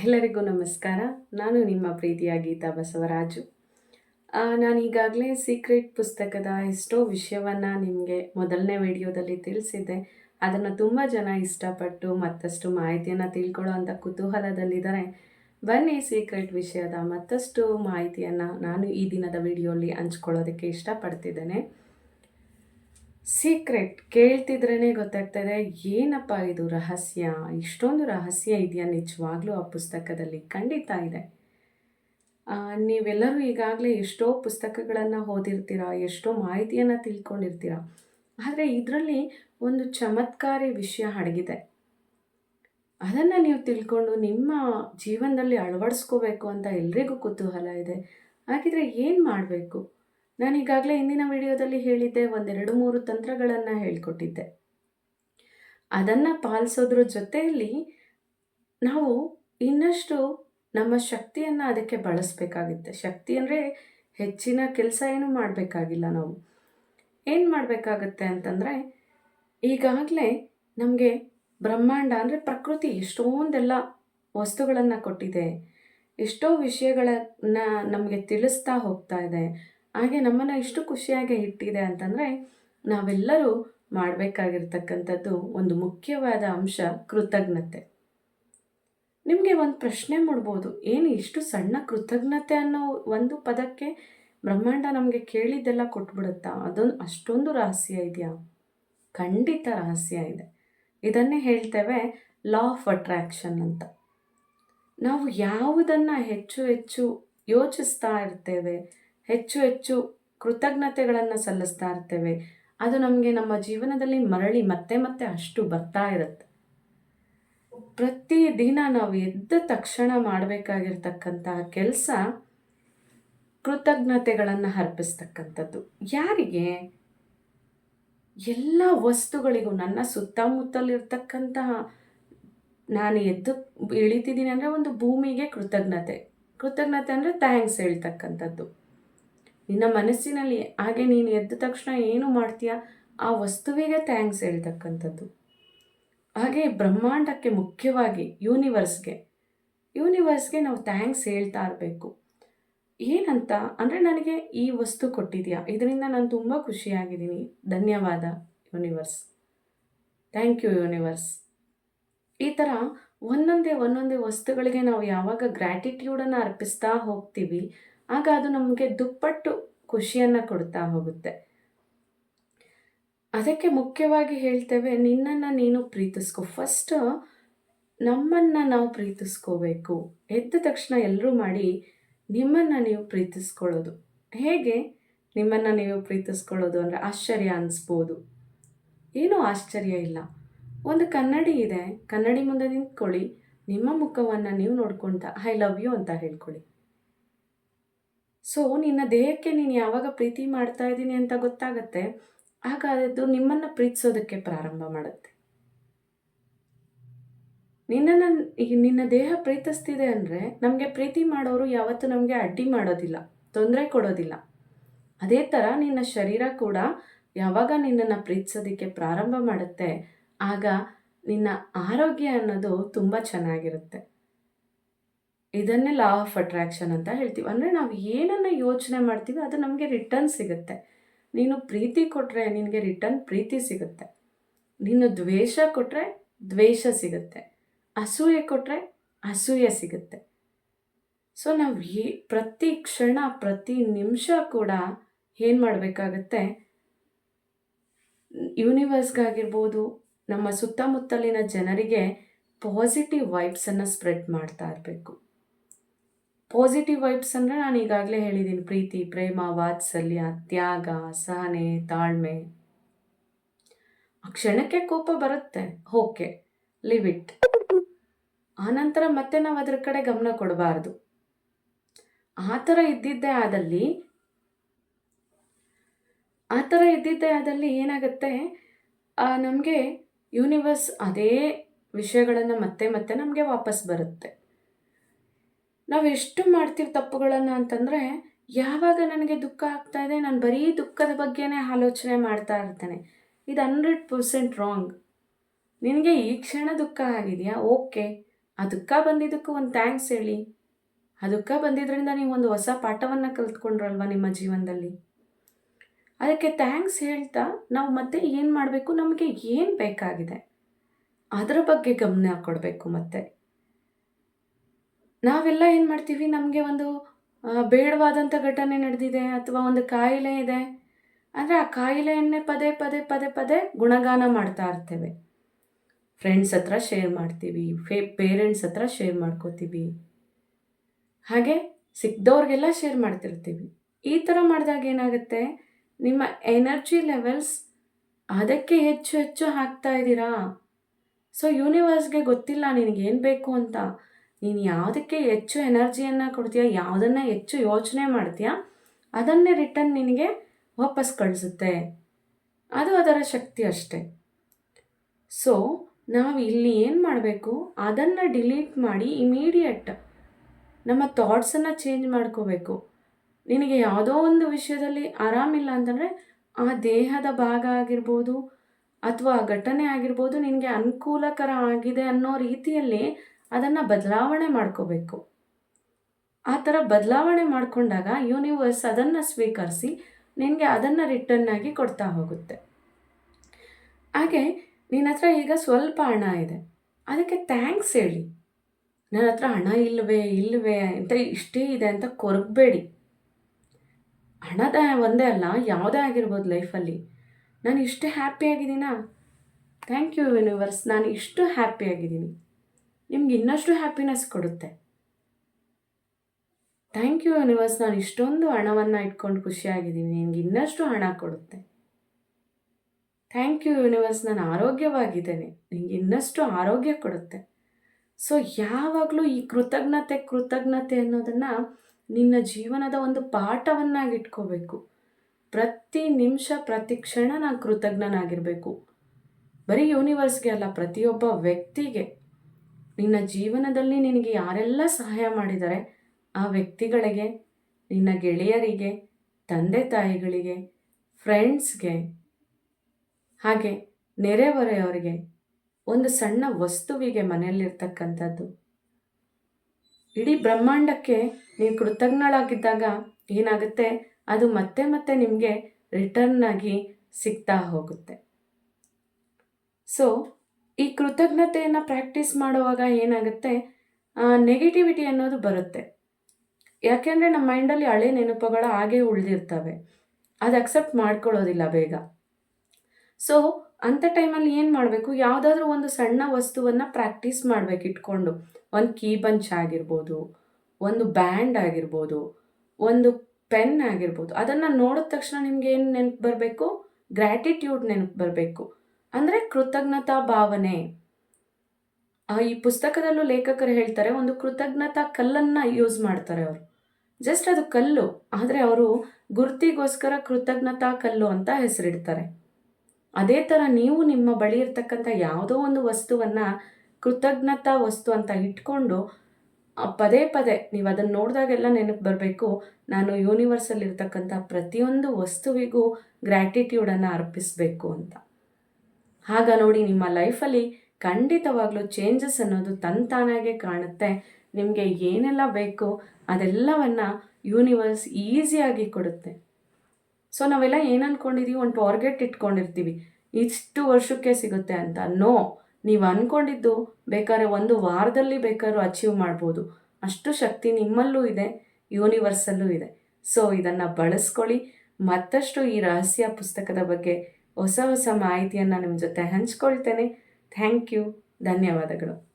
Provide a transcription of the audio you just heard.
ಎಲ್ಲರಿಗೂ ನಮಸ್ಕಾರ. ನಾನು ನಿಮ್ಮ ಪ್ರೀತಿಯ ಗೀತಾ ಬಸವರಾಜು. ನಾನು ಈಗಾಗಲೇ ಸೀಕ್ರೆಟ್ ಪುಸ್ತಕದ ಎಷ್ಟೋ ವಿಷಯವನ್ನು ನಿಮಗೆ ಮೊದಲನೇ ವಿಡಿಯೋದಲ್ಲಿ ತಿಳಿಸಿದ್ದೆ. ಅದನ್ನು ತುಂಬ ಜನ ಇಷ್ಟಪಟ್ಟು ಮತ್ತಷ್ಟು ಮಾಹಿತಿಯನ್ನು ತಿಳ್ಕೊಳ್ಳೋ ಅಂಥ ಕುತೂಹಲದಲ್ಲಿದ್ದಾರೆ. ಬನ್ನಿ ಸೀಕ್ರೆಟ್ ವಿಷಯದ ಮತ್ತಷ್ಟು ಮಾಹಿತಿಯನ್ನು ನಾನು ಈ ದಿನದ ವಿಡಿಯೋಲಿ ಹಂಚ್ಕೊಳ್ಳೋದಕ್ಕೆ ಇಷ್ಟಪಡ್ತಿದ್ದೇನೆ. ಸೀಕ್ರೆಟ್ ಕೇಳ್ತಿದ್ರೇ ಗೊತ್ತಾಗ್ತದೆ, ಏನಪ್ಪ ಇದು ರಹಸ್ಯ? ಇಷ್ಟೊಂದು ರಹಸ್ಯ ಇದೆಯಾ ನಿಜವಾಗ್ಲೂ ಆ ಪುಸ್ತಕದಲ್ಲಿ? ಖಂಡಿತ ಇದೆ. ನೀವೆಲ್ಲರೂ ಈಗಾಗಲೇ ಎಷ್ಟೋ ಪುಸ್ತಕಗಳನ್ನು ಓದಿರ್ತೀರ, ಎಷ್ಟೋ ಮಾಹಿತಿಯನ್ನು ತಿಳ್ಕೊಂಡಿರ್ತೀರ, ಆದರೆ ಇದರಲ್ಲಿ ಒಂದು ಚಮತ್ಕಾರಿ ವಿಷಯ ಅಡಗಿದೆ ಅದನ್ನು ನೀವು ತಿಳ್ಕೊಂಡು ನಿಮ್ಮ ಜೀವನದಲ್ಲಿ ಅಳವಡಿಸ್ಕೋಬೇಕು ಅಂತ ಎಲ್ರಿಗೂ ಕುತೂಹಲ ಇದೆ. ಹಾಗಿದ್ರೆ ಏನು ಮಾಡಬೇಕು? ನಾನು ಈಗಾಗಲೇ ಹಿಂದಿನ ವಿಡಿಯೋದಲ್ಲಿ ಹೇಳಿದ್ದೆ, ಒಂದೆರಡು ಮೂರು ತಂತ್ರಗಳನ್ನು ಹೇಳ್ಕೊಟ್ಟಿದ್ದೆ. ಅದನ್ನು ಪಾಲಿಸೋದ್ರ ಜೊತೆಯಲ್ಲಿ ನಾವು ಇನ್ನಷ್ಟು ನಮ್ಮ ಶಕ್ತಿಯನ್ನು ಅದಕ್ಕೆ ಬಳಸಬೇಕಾಗುತ್ತೆ. ಶಕ್ತಿ ಅಂದರೆ ಹೆಚ್ಚಿನ ಕೆಲಸ ಏನು ಮಾಡಬೇಕಾಗಿಲ್ಲ ನಾವು. ಏನು ಮಾಡಬೇಕಾಗತ್ತೆ ಅಂತಂದರೆ, ಈಗಾಗಲೇ ನಮಗೆ ಬ್ರಹ್ಮಾಂಡ ಅಂದರೆ ಪ್ರಕೃತಿ ಎಷ್ಟೊಂದೆಲ್ಲ ವಸ್ತುಗಳನ್ನು ಕೊಟ್ಟಿದೆ, ಎಷ್ಟೋ ವಿಷಯಗಳನ್ನು ನಮಗೆ ತಿಳಿಸ್ತಾ ಹೋಗ್ತಾ ಇದೆ. ಹಾಗೆ ನಮ್ಮನ್ನು ಇಷ್ಟು ಖುಷಿಯಾಗಿ ಇಟ್ಟಿದೆ ಅಂತಂದರೆ ನಾವೆಲ್ಲರೂ ಮಾಡಬೇಕಾಗಿರ್ತಕ್ಕಂಥದ್ದು ಒಂದು ಮುಖ್ಯವಾದ ಅಂಶ ಕೃತಜ್ಞತೆ. ನಿಮಗೆ ಒಂದು ಪ್ರಶ್ನೆ ಮಾಡ್ಬೋದು, ಏನು ಇಷ್ಟು ಸಣ್ಣ ಕೃತಜ್ಞತೆ ಅನ್ನೋ ಒಂದು ಪದಕ್ಕೆ ಬ್ರಹ್ಮಾಂಡ ನಮಗೆ ಕೇಳಿದ್ದೆಲ್ಲ ಕೊಟ್ಬಿಡುತ್ತಾ? ಅದೊಂದು ಅಷ್ಟೊಂದು ರಹಸ್ಯ ಇದೆಯಾ? ಖಂಡಿತ ರಹಸ್ಯ ಇದೆ. ಇದನ್ನೇ ಹೇಳ್ತೇವೆ ಲಾ ಆಫ್ ಅಟ್ರಾಕ್ಷನ್ ಅಂತ. ನಾವು ಯಾವುದನ್ನು ಹೆಚ್ಚು ಹೆಚ್ಚು ಯೋಚಿಸ್ತಾ ಇರ್ತೇವೆ ಹೆಚ್ಚು ಹೆಚ್ಚು ಕೃತಜ್ಞತೆಗಳನ್ನು ಸಲ್ಲಿಸ್ತಾ ಇರ್ತೇವೆ. ಅದು ನಮಗೆ ನಮ್ಮ ಜೀವನದಲ್ಲಿ ಮರಳಿ ಮತ್ತೆ ಮತ್ತೆ ಅಷ್ಟು ಬರ್ತಾ ಇರುತ್ತೆ. ಪ್ರತಿ ದಿನ ನಾವು ಎದ್ದ ತಕ್ಷಣ ಮಾಡಬೇಕಾಗಿರ್ತಕ್ಕಂತಹ ಕೆಲಸ ಕೃತಜ್ಞತೆಗಳನ್ನು ಅರ್ಪಿಸ್ತಕ್ಕಂಥದ್ದು. ಯಾರಿಗೆ? ಎಲ್ಲ ವಸ್ತುಗಳಿಗೂ ನನ್ನ ಸುತ್ತಮುತ್ತಲಿರ್ತಕ್ಕಂತಹ ನಾನು ಎದ್ದು ಇಳಿತಿದ್ದೀನಿ ಅಂದರೆ ಒಂದು ಭೂಮಿಗೆ ಕೃತಜ್ಞತೆ. ಕೃತಜ್ಞತೆ ಅಂದರೆ ಥ್ಯಾಂಕ್ಸ್ ಹೇಳ್ತಕ್ಕಂಥದ್ದು. ನಿನ್ನ ಮನಸ್ಸಿನಲ್ಲಿ, ಹಾಗೆ ನೀನು ಎದ್ದ ತಕ್ಷಣ ಏನು ಮಾಡ್ತೀಯ? ಆ ವಸ್ತುವಿಗೆ ಥ್ಯಾಂಕ್ಸ್ ಹೇಳ್ತಕ್ಕಂಥದ್ದು. ಹಾಗೆ ಬ್ರಹ್ಮಾಂಡಕ್ಕೆ ಮುಖ್ಯವಾಗಿ ಯೂನಿವರ್ಸ್ಗೆ ಯೂನಿವರ್ಸ್ಗೆ ನಾವು ಥ್ಯಾಂಕ್ಸ್ ಹೇಳ್ತಾ ಇರಬೇಕು. ಏನಂತ? ಅಂದರೆ ನನಗೆ ಈ ವಸ್ತು ಕೊಟ್ಟಿದೆಯಾ? ಇದರಿಂದ ನಾನು ತುಂಬ ಖುಷಿಯಾಗಿದ್ದೀನಿ. ಧನ್ಯವಾದ ಯೂನಿವರ್ಸ್ ಥ್ಯಾಂಕ್ ಯು ಯೂನಿವರ್ಸ್ ಈ ಥರ ಒಂದೊಂದೇ ಒಂದೊಂದೇ ವಸ್ತುಗಳಿಗೆ ನಾವು ಯಾವಾಗ ಗ್ರ್ಯಾಟಿಟ್ಯೂಡನ್ನು ಅರ್ಪಿಸ್ತಾ ಹೋಗ್ತೀವಿ ಆಗ ಅದು ನಮಗೆ ದುಪ್ಪಟ್ಟು ಖುಷಿಯನ್ನು ಕೊಡ್ತಾ ಹೋಗುತ್ತೆ. ಅದಕ್ಕೆ ಮುಖ್ಯವಾಗಿ ಹೇಳ್ತೇವೆ, ನಿನ್ನನ್ನು ನೀನು ಪ್ರೀತಿಸ್ಕೊ. ಫಸ್ಟ್ ನಮ್ಮನ್ನು ನಾವು ಪ್ರೀತಿಸ್ಕೋಬೇಕು. ಎದ್ದ ತಕ್ಷಣ ಎಲ್ಲರೂ ಮಾಡಿ ನಿಮ್ಮನ್ನು ನೀವು ಪ್ರೀತಿಸ್ಕೊಳ್ಳೋದು. ಹೇಗೆ ನಿಮ್ಮನ್ನು ನೀವು ಪ್ರೀತಿಸ್ಕೊಳ್ಳೋದು ಅಂದರೆ ಆಶ್ಚರ್ಯ ಅನಿಸ್ಬೋದು. ಏನೂ ಆಶ್ಚರ್ಯ ಇಲ್ಲ. ಒಂದು ಕನ್ನಡಿ ಇದೆ. ಕನ್ನಡಿ ಮುಂದೆ ನಿಂತ್ಕೊಳ್ಳಿ. ನಿಮ್ಮ ಮುಖವನ್ನು ನೀವು ನೋಡ್ಕೊಳ್ತಾ ಐ ಲವ್ ಯು ಅಂತ ಹೇಳ್ಕೊಳ್ಳಿ. ಸೊ ನಿನ್ನ ದೇಹಕ್ಕೆ ನೀನು ಯಾವಾಗ ಪ್ರೀತಿ ಮಾಡ್ತಾ ಇದ್ದೀನಿ ಅಂತ ಗೊತ್ತಾಗತ್ತೆ, ಆಗ ಅದು ನಿಮ್ಮನ್ನು ಪ್ರೀತಿಸೋದಕ್ಕೆ ಪ್ರಾರಂಭ ಮಾಡುತ್ತೆ. ನಿನ್ನನ್ನು ನಿನ್ನ ದೇಹ ಪ್ರೀತಿಸ್ತಿದೆ ಅಂದರೆ ನಮಗೆ ಪ್ರೀತಿ ಮಾಡೋರು ಯಾವತ್ತೂ ನಮಗೆ ಅಡ್ಡಿ ಮಾಡೋದಿಲ್ಲ, ತೊಂದರೆ ಕೊಡೋದಿಲ್ಲ. ಅದೇ ಥರ ನಿನ್ನ ಶರೀರ ಕೂಡ ಯಾವಾಗ ನಿನ್ನನ್ನು ಪ್ರೀತಿಸೋದಕ್ಕೆ ಪ್ರಾರಂಭ ಮಾಡುತ್ತೆ, ಆಗ ನಿನ್ನ ಆರೋಗ್ಯ ಅನ್ನೋದು ತುಂಬ ಚೆನ್ನಾಗಿರುತ್ತೆ. ಇದನ್ನೇ ಲಾ ಆಫ್ ಅಟ್ರಾಕ್ಷನ್ ಅಂತ ಹೇಳ್ತೀವಿ. ಅಂದರೆ ನಾವು ಏನನ್ನು ಯೋಚನೆ ಮಾಡ್ತೀವಿ, ಅದು ನಮಗೆ ರಿಟರ್ನ್ ಸಿಗುತ್ತೆ. ನೀನು ಪ್ರೀತಿ ಕೊಟ್ಟರೆ ನಿನಗೆ ರಿಟರ್ನ್ ಪ್ರೀತಿ ಸಿಗುತ್ತೆ. ನೀನು ದ್ವೇಷ ಕೊಟ್ಟರೆ ದ್ವೇಷ ಸಿಗುತ್ತೆ. ಅಸೂಯೆ ಕೊಟ್ಟರೆ ಅಸೂಯೆ ಸಿಗುತ್ತೆ. ಸೊ ನಾವು ಏ ಪ್ರತಿ ಕ್ಷಣ, ಪ್ರತಿ ನಿಮಿಷ ಕೂಡ ಏನು ಮಾಡಬೇಕಾಗತ್ತೆ? ಯೂನಿವರ್ಸ್ಗಾಗಿರ್ಬೋದು ನಮ್ಮ ಸುತ್ತಮುತ್ತಲಿನ ಜನರಿಗೆ ಪಾಸಿಟಿವ್ ವೈಬ್ಸನ್ನು ಸ್ಪ್ರೆಡ್ ಮಾಡ್ತಾ ಇರಬೇಕು. ಪಾಸಿಟಿವ್ ವೈಬ್ಸ್ ಅಂದರೆ ನಾನು ಈಗಾಗಲೇ ಹೇಳಿದ್ದೀನಿ ಪ್ರೀತಿ, ಪ್ರೇಮ, ವಾತ್ಸಲ್ಯ, ತ್ಯಾಗ, ಸಹನೆ, ತಾಳ್ಮೆ. ಆ ಕ್ಷಣಕ್ಕೆ ಕೋಪ ಬರುತ್ತೆ. ಓಕೆ ಲಿವ್ ಇಟ್ ಆನಂತರ ಮತ್ತೆ ನಾವು ಅದರ ಕಡೆ ಗಮನ ಕೊಡಬಾರ್ದು. ಆ ಥರ ಇದ್ದಿದ್ದೇ ಆದಲ್ಲಿ, ಆ ಥರ ಇದ್ದಿದ್ದೇ ಆದಲ್ಲಿ ಏನಾಗುತ್ತೆ? ನಮಗೆ ಯೂನಿವರ್ಸ್ ಅದೇ ವಿಷಯಗಳನ್ನು ಮತ್ತೆ ಮತ್ತೆ ನಮಗೆ ವಾಪಸ್ ಬರುತ್ತೆ. ನಾವು ಎಷ್ಟು ಮಾಡ್ತೀವಿ ತಪ್ಪುಗಳನ್ನು ಅಂತಂದರೆ, ಯಾವಾಗ ನನಗೆ ದುಃಖ ಆಗ್ತಾ ಇದೆ, ನಾನು ಬರೀ ದುಃಖದ ಬಗ್ಗೆನೇ ಆಲೋಚನೆ ಮಾಡ್ತಾ ಇರ್ತೇನೆ. ಇದು ಹಂಡ್ರೆಡ್ ಪರ್ಸೆಂಟ್ ರಾಂಗ್. ನಿನಗೆ ಈ ಕ್ಷಣ ದುಃಖ ಆಗಿದೆಯಾ? ಓಕೆ. ಆ ದುಃಖ ಬಂದಿದ್ದಕ್ಕೂ ಒಂದು ಥ್ಯಾಂಕ್ಸ್ ಹೇಳಿ. ಆ ದುಃಖ ಬಂದಿದ್ದರಿಂದ ನೀವು ಒಂದು ಹೊಸ ಪಾಠವನ್ನು ಕಲ್ತ್ಕೊಂಡ್ರಲ್ವ ನಿಮ್ಮ ಜೀವನದಲ್ಲಿ? ಅದಕ್ಕೆ ಥ್ಯಾಂಕ್ಸ್ ಹೇಳ್ತಾ ನಾವು ಮತ್ತೆ ಏನು ಮಾಡಬೇಕು? ನಮಗೆ ಏನು ಬೇಕಾಗಿದೆ? ಅದರ ಬಗ್ಗೆ ಗಮನ ಕೊಡಬೇಕು ಮತ್ತೆ. ನಾವೆಲ್ಲ ಏನು ಮಾಡ್ತೀವಿ? ನಮಗೆ ಒಂದು ಬೇಡವಾದಂಥ ಘಟನೆ ನಡೆದಿದೆ ಅಥವಾ ಒಂದು ಕಾಯಿಲೆ ಇದೆ. ಅಂದರೆ ಆ ಕಾಯಿಲೆಯನ್ನೇ ಪದೇ ಪದೇ ಪದೇ ಪದೇ ಗುಣಗಾನ ಮಾಡ್ತಾ ಇರ್ತೇವೆ. ಫ್ರೆಂಡ್ಸ್ ಹತ್ರ ಶೇರ್ ಮಾಡ್ತೀವಿ, ಫೇ ಪೇರೆಂಟ್ಸ್ ಹತ್ರ ಶೇರ್ ಮಾಡ್ಕೋತೀವಿ. ಹಾಗೆ ಸಿಕ್ದವ್ರಿಗೆಲ್ಲ ಶೇರ್ ಮಾಡ್ತಿರ್ತೀವಿ. ಈ ಥರ ಮಾಡಿದಾಗ ಏನಾಗುತ್ತೆ? ನಿಮ್ಮ ಎನರ್ಜಿ ಲೆವೆಲ್ಸ್ ಅದಕ್ಕೆ ಹೆಚ್ಚು ಹೆಚ್ಚು ಹಾಕ್ತಾ ಇದ್ದೀರಾ? ಸೊ ಯೂನಿವರ್ಸ್ಗೆ ಗೊತ್ತಿಲ್ಲ ನಿನಗೇನು ಬೇಕು ಅಂತ. ನೀನು ಯಾವುದಕ್ಕೆ ಹೆಚ್ಚು ಎನರ್ಜಿಯನ್ನು ಕೊಡ್ತೀಯ, ಯಾವುದನ್ನು ಹೆಚ್ಚು ಯೋಚನೆ ಮಾಡ್ತೀಯ, ಅದನ್ನೇ ರಿಟರ್ನ್ ನಿನಗೆ ವಾಪಸ್ ಕಳಿಸುತ್ತೆ. ಅದು ಅದರ ಶಕ್ತಿ ಅಷ್ಟೆ. ಸೊ ನಾವು ಇಲ್ಲಿ ಏನು ಮಾಡಬೇಕು, ಅದನ್ನು ಡಿಲೀಟ್ ಮಾಡಿ ಇಮಿಡಿಯೇಟ್ ನಮ್ಮ ಥಾಟ್ಸನ್ನು ಚೇಂಜ್ ಮಾಡ್ಕೋಬೇಕು. ನಿನಗೆ ಯಾವುದೋ ಒಂದು ವಿಷಯದಲ್ಲಿ ಆರಾಮಿಲ್ಲ ಅಂತಂದರೆ, ಆ ದೇಹದ ಭಾಗ ಆಗಿರ್ಬೋದು, ಅಥವಾ ಘಟನೆ ಆಗಿರ್ಬೋದು ನಿನಗೆ ಅನುಕೂಲಕರ ಆಗಿದೆ ಅನ್ನೋ ರೀತಿಯಲ್ಲಿ ಅದನ್ನು ಬದಲಾವಣೆ ಮಾಡ್ಕೋಬೇಕು. ಆ ಥರ ಬದಲಾವಣೆ ಮಾಡಿಕೊಂಡಾಗ ಯೂನಿವರ್ಸ್ ಅದನ್ನು ಸ್ವೀಕರಿಸಿ ನಿನಗೆ ಅದನ್ನು ರಿಟರ್ನ್ ಆಗಿ ಕೊಡ್ತಾ ಹೋಗುತ್ತೆ. ಹಾಗೆ ನಿನ್ನ ಹತ್ರ ಈಗ ಸ್ವಲ್ಪ ಹಣ ಇದೆ. ಅದಕ್ಕೆ ಥ್ಯಾಂಕ್ಸ್ ಹೇಳಿ. ನನ್ನ ಹತ್ರ ಹಣ ಇಲ್ಲವೇ ಇಲ್ಲವೇ ಅಂತ ಇಷ್ಟೇ ಇದೆ ಅಂತ ಕೊರಗಬೇಡಿ. ಹಣದ ಒಂದೇ ಅಲ್ಲ, ಯಾವುದೇ ಆಗಿರ್ಬೋದು ಲೈಫಲ್ಲಿ. ನಾನು ಇಷ್ಟು ಹ್ಯಾಪಿಯಾಗಿದ್ದೀನಾ ಥ್ಯಾಂಕ್ ಯು ಯೂನಿವರ್ಸ್. ನಾನು ಇಷ್ಟು ಹ್ಯಾಪಿ ಆಗಿದ್ದೀನಿ. ನಿಮ್ಗೆ ಇನ್ನಷ್ಟು ಹ್ಯಾಪಿನೆಸ್ ಕೊಡುತ್ತೆ. ಥ್ಯಾಂಕ್ ಯು ಯೂನಿವರ್ಸ್ ನಾನು ಇಷ್ಟೊಂದು ಹಣವನ್ನು ಇಟ್ಕೊಂಡು ಖುಷಿಯಾಗಿದ್ದೀನಿ. ನಿನಗೆ ಇನ್ನಷ್ಟು ಹಣ ಕೊಡುತ್ತೆ. ಥ್ಯಾಂಕ್ ಯು ಯೂನಿವರ್ಸ್ ನಾನು ಆರೋಗ್ಯವಾಗಿದ್ದೇನೆ. ನಿನಗೆ ಇನ್ನಷ್ಟು ಆರೋಗ್ಯ ಕೊಡುತ್ತೆ. ಸೊ ಯಾವಾಗಲೂ ಈ ಕೃತಜ್ಞತೆ ಕೃತಜ್ಞತೆ ಅನ್ನೋದನ್ನು ನಿನ್ನ ಜೀವನದ ಒಂದು ಪಾಠವನ್ನಾಗಿ ಇಟ್ಕೋಬೇಕು. ಪ್ರತಿ ನಿಮಿಷ, ಪ್ರತಿ ಕ್ಷಣ ನಾನು ಕೃತಜ್ಞನಾಗಿರಬೇಕು. ಬರೀ ಯೂನಿವರ್ಸ್ಗೆ ಅಲ್ಲ, ಪ್ರತಿಯೊಬ್ಬ ವ್ಯಕ್ತಿಗೆ. ನಿನ್ನ ಜೀವನದಲ್ಲಿ ನಿನಗೆ ಯಾರೆಲ್ಲ ಸಹಾಯ ಮಾಡಿದ್ದಾರೆ ಆ ವ್ಯಕ್ತಿಗಳಿಗೆ, ನಿನ್ನ ಗೆಳೆಯರಿಗೆ, ತಂದೆ ತಾಯಿಗಳಿಗೆ ಫ್ರೆಂಡ್ಸ್ಗೆ ಹಾಗೆ ನೆರೆಹೊರೆಯವರಿಗೆ, ಒಂದು ಸಣ್ಣ ವಸ್ತುವಿಗೆ ಮನೆಯಲ್ಲಿರ್ತಕ್ಕಂಥದ್ದು. ಇಡೀ ಬ್ರಹ್ಮಾಂಡಕ್ಕೆ ನೀವು ಕೃತಜ್ಞಳಾಗಿದ್ದಾಗ ಏನಾಗುತ್ತೆ? ಅದು ಮತ್ತೆ ಮತ್ತೆ ನಿಮಗೆ ರಿಟರ್ನ್ ಆಗಿ ಸಿಗ್ತಾ ಹೋಗುತ್ತೆ. ಸೊ ಈ ಕೃತಜ್ಞತೆಯನ್ನು ಪ್ರಾಕ್ಟೀಸ್ ಮಾಡುವಾಗ ಏನಾಗುತ್ತೆ ನೆಗೆಟಿವಿಟಿ ಅನ್ನೋದು ಬರುತ್ತೆ. ಯಾಕೆಂದರೆ ನಮ್ಮ ಮೈಂಡಲ್ಲಿ ಹಳೆ ನೆನಪುಗಳು ಹಾಗೆ ಉಳಿದಿರ್ತವೆ. ಅದು ಅಕ್ಸೆಪ್ಟ್ ಮಾಡ್ಕೊಳ್ಳೋದಿಲ್ಲ ಬೇಗ. ಸೊ ಅಂಥ ಟೈಮಲ್ಲಿ ಏನು ಮಾಡಬೇಕು? ಯಾವುದಾದ್ರೂ ಒಂದು ಸಣ್ಣ ವಸ್ತುವನ್ನು ಪ್ರಾಕ್ಟೀಸ್ ಮಾಡಬೇಕು ಇಟ್ಕೊಂಡು. ಒಂದು ಕೀ ಬಂಚ್ ಆಗಿರ್ಬೋದು, ಒಂದು ಬ್ಯಾಂಡ್ ಆಗಿರ್ಬೋದು, ಒಂದು ಪೆನ್ ಆಗಿರ್ಬೋದು. ಅದನ್ನು ನೋಡಿದ ತಕ್ಷಣ ನಿಮ್ಗೆ ಏನು ನೆನಪು ಬರಬೇಕು? ಗ್ರ್ಯಾಟಿಟ್ಯೂಡ್ ನೆನಪು ಬರಬೇಕು. ಅಂದರೆ ಕೃತಜ್ಞತಾ ಭಾವನೆ. ಈ ಪುಸ್ತಕದಲ್ಲೂ ಲೇಖಕರು ಹೇಳ್ತಾರೆ, ಒಂದು ಕೃತಜ್ಞತಾ ಕಲ್ಲನ್ನು ಯೂಸ್ ಮಾಡ್ತಾರೆ ಅವರು. ಜಸ್ಟ್ ಅದು ಕಲ್ಲು, ಆದರೆ ಅವರು ಗುರ್ತಿಗೋಸ್ಕರ ಕೃತಜ್ಞತಾ ಕಲ್ಲು ಅಂತ ಹೆಸರಿಡ್ತಾರೆ. ಅದೇ ಥರ ನೀವು ನಿಮ್ಮ ಬಳಿ ಇರ್ತಕ್ಕಂಥ ಯಾವುದೋ ಒಂದು ವಸ್ತುವನ್ನು, ಕೃತಜ್ಞತಾ ವಸ್ತು ಅಂತ ಇಟ್ಕೊಂಡು ಪದೇ ಪದೇ ನೀವು ಅದನ್ನು ನೋಡಿದಾಗೆಲ್ಲ ನೆನಪು ಬರಬೇಕು. ನಾನು ಯೂನಿವರ್ಸಲ್ಲಿರ್ತಕ್ಕಂಥ ಪ್ರತಿಯೊಂದು ವಸ್ತುವಿಗೂ ಗ್ರ್ಯಾಟಿಟ್ಯೂಡನ್ನು ಅರ್ಪಿಸಬೇಕು ಅಂತ. ಆಗ ನೋಡಿ ನಿಮ್ಮ ಲೈಫಲ್ಲಿ ಖಂಡಿತವಾಗ್ಲೂ ಚೇಂಜಸ್ ಅನ್ನೋದು ತಂತಾನಾಗೆ ಕಾಣುತ್ತೆ. ನಿಮಗೆ ಏನೆಲ್ಲ ಬೇಕು ಅದೆಲ್ಲವನ್ನು ಯೂನಿವರ್ಸ್ ಈಸಿಯಾಗಿ ಕೊಡುತ್ತೆ. ಸೊ ನಾವೆಲ್ಲ ಏನು ಅಂದ್ಕೊಂಡಿದ್ದೀವಿ ಒಂದು ಟಾರ್ಗೆಟ್ ಇಟ್ಕೊಂಡಿರ್ತೀವಿ. ಇಷ್ಟು ವರ್ಷಕ್ಕೆ ಸಿಗುತ್ತೆ ಅಂತ. ನೋ ನೀವು ಅಂದ್ಕೊಂಡಿದ್ದು ಬೇಕಾದ್ರೆ ಒಂದು ವಾರದಲ್ಲಿ ಬೇಕಾದ್ರೂ ಅಚೀವ್ ಮಾಡ್ಬೋದು. ಅಷ್ಟು ಶಕ್ತಿ ನಿಮ್ಮಲ್ಲೂ ಇದೆ ಯೂನಿವರ್ಸಲ್ಲೂ ಇದೆ. ಸೊ ಇದನ್ನು ಬಳಸ್ಕೊಳ್ಳಿ. ಮತ್ತಷ್ಟು ಈ ರಹಸ್ಯ ಪುಸ್ತಕದ ಬಗ್ಗೆ ಹೊಸ ಹೊಸ ಮಾಹಿತಿಯನ್ನು ನಿಮ್ಮ ಜೊತೆ ಹಂಚ್ಕೊಳ್ತೇನೆ. ಥ್ಯಾಂಕ್ ಯು ಧನ್ಯವಾದಗಳು.